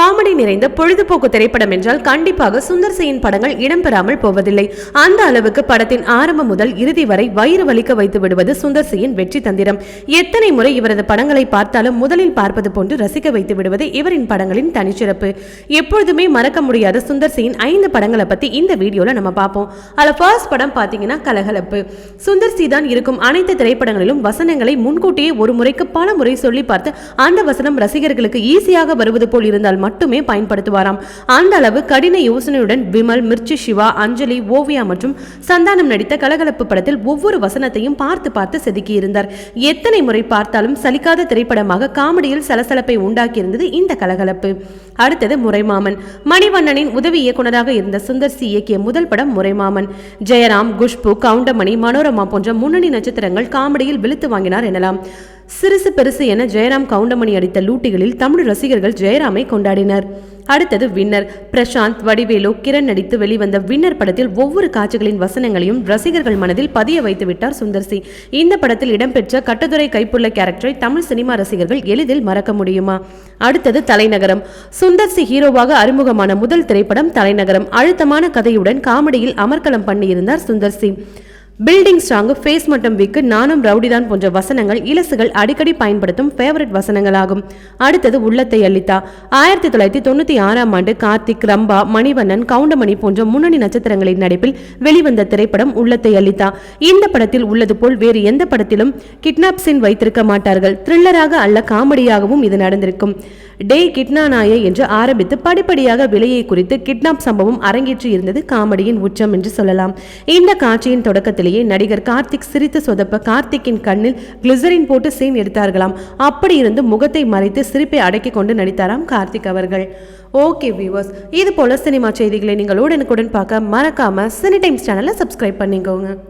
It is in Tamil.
காமெடி நிறைந்த பொழுதுபோக்கு திரைப்படம் என்றால் கண்டிப்பாக சுந்தர் சியின் படங்கள் இடம்பெறாமல் போவதில்லை. அந்த அளவுக்கு படத்தின் ஆரம்பம் முதல் இறுதி வரை வயிறு வலிக்க வைத்து விடுவது சுந்தர் சியின் வெற்றி தந்திரம். எத்தனை முறை இவரது படங்களை பார்த்தாலும் முதலில் பார்ப்பது போன்று ரசிக்க வைத்து விடுவது இவரின் படங்களின் தனிச்சிறப்பு. எப்பொழுதுமே மறக்க முடியாத சுந்தர் சியின் ஐந்து படங்களை பத்தி இந்த வீடியோல நம்ம பார்ப்போம். அதுல ஃபர்ஸ்ட் படம் பாத்தீங்கன்னா கலகலப்பு. சுந்தர் சி தான் இருக்கும் அனைத்து திரைப்படங்களிலும் வசனங்களை முன்கூட்டியே ஒரு முறைக்கு பல முறை சொல்லி பார்த்து அந்த வசனம் ரசிகர்களுக்கு ஈஸியாக வருவது போல் இருந்தால் மட்டுமே பயன்படுத்துவாராம். அந்த அளவு கடின யோசனையுடன் விமல் மிர்ச்சி சிவா அஞ்சலி ஓவியா மற்றும் சந்தானம் நடித்த கலகலப்பு படத்தில் ஒவ்வொரு வசனத்தையும் பார்த்து பார்த்து செதுக்கியிருந்தார் எத்தனை முறை பார்த்தாலும் சலிக்காத திரைப்படமாக காமெடியில் சலசலப்பை உண்டாக்கியிருந்தது இந்த கலகலப்பு. அடுத்தது முறைமாமன். மணிவண்ணனின் உதவி இயக்குநராக இருந்த சுந்தர் சி இயக்கிய முதல் படம் முறைமாமன். ஜெயராம் குஷ்பு கவுண்டமணி மனோரமா போன்ற முன்னணி நட்சத்திரங்கள் காமெடியில் விழுத்து வாங்கினார் எனலாம். சிறுசு பெருசு என ஜெயராம் கவுண்டமணி அடித்த லூட்டிகளில் தமிழ் ரசிகர்கள் ஜெயராமை கொண்டாடினர். அடுத்தது வின்னர். பிரசாந்த் வடிவேலு கிரண் நடித்து வெளிவந்த வின்னர் படத்தில் ஒவ்வொரு காட்சிகளின் வசனங்களையும் ரசிகர்கள் மனதில் பதிய வைத்து விட்டார் சுந்தர்சி. இந்த படத்தில் இடம்பெற்ற கட்டதுரை கைப்புள்ள கேரக்டரை தமிழ் சினிமா ரசிகர்கள் எளிதில் மறக்க முடியுமா? அடுத்தது தலைநகரம். சுந்தர்சி ஹீரோவாக அறிமுகமான முதல் திரைப்படம் தலைநகரம். அழுத்தமான கதையுடன் காமெடியில் அமர்க்கலம் பண்ணியிருந்தார் சுந்தர்சி. பில்டிங் ஸ்ட்ராங்கு ஃபேஸ் மட்டும் வீக்கு நானும் ரவுடிதான் போன்ற வசனங்கள் இலசுகள் அடிக்கடி பயன்படுத்தும் ஃபேவரட் வசனங்களாகும். அடுத்தது உள்ளத்தை அளித்தா ஆயிரத்தி தொள்ளாயிரத்தி தொண்ணூத்தி ஆறாம் ஆண்டு கார்த்திக் ரம்பா மணிவண்ணன் கவுண்டமணி போன்ற முன்னணி நட்சத்திரங்களின் நடிப்பில் வெளிவந்த திரைப்படம் உள்ளத்தை அளித்தா இந்த படத்தில் உள்ளது போல் வேறு எந்த படத்திலும் கிட்னாப் சீன் வைத்திருக்க மாட்டார்கள். த்ரில்லராக அல்ல காமெடியாகவும் இது நடந்திருக்கும். டே கிட்னானாயே என்று ஆரம்பித்து படிப்படியாக விலையை குறித்து கிட்னாப் சம்பவம் அரங்கேற்றி இருந்தது காமெடியின் உச்சம் என்று சொல்லலாம். இந்த காட்சியின் தொடக்கத்திலேயே நடிகர் கார்த்திக் சிரித்து சொதப்ப கார்த்திக்கின் கண்ணில் கிளிசரின் போட்டு சீன் எடுத்தார்களாம். அப்படி இருந்து முகத்தை மறைத்து சிரிப்பை அடக்கிக் கொண்டு நடித்தாராம் கார்த்திக் அவர்கள். ஓகே வியூவர்ஸ் இது போல சினிமா செய்திகளை நீங்கள் உடனுக்குடன் பார்க்க மறக்காம சினி டைம்ஸ் சேனலை சப்ஸ்கிரைப் பண்ணிக்கோங்க.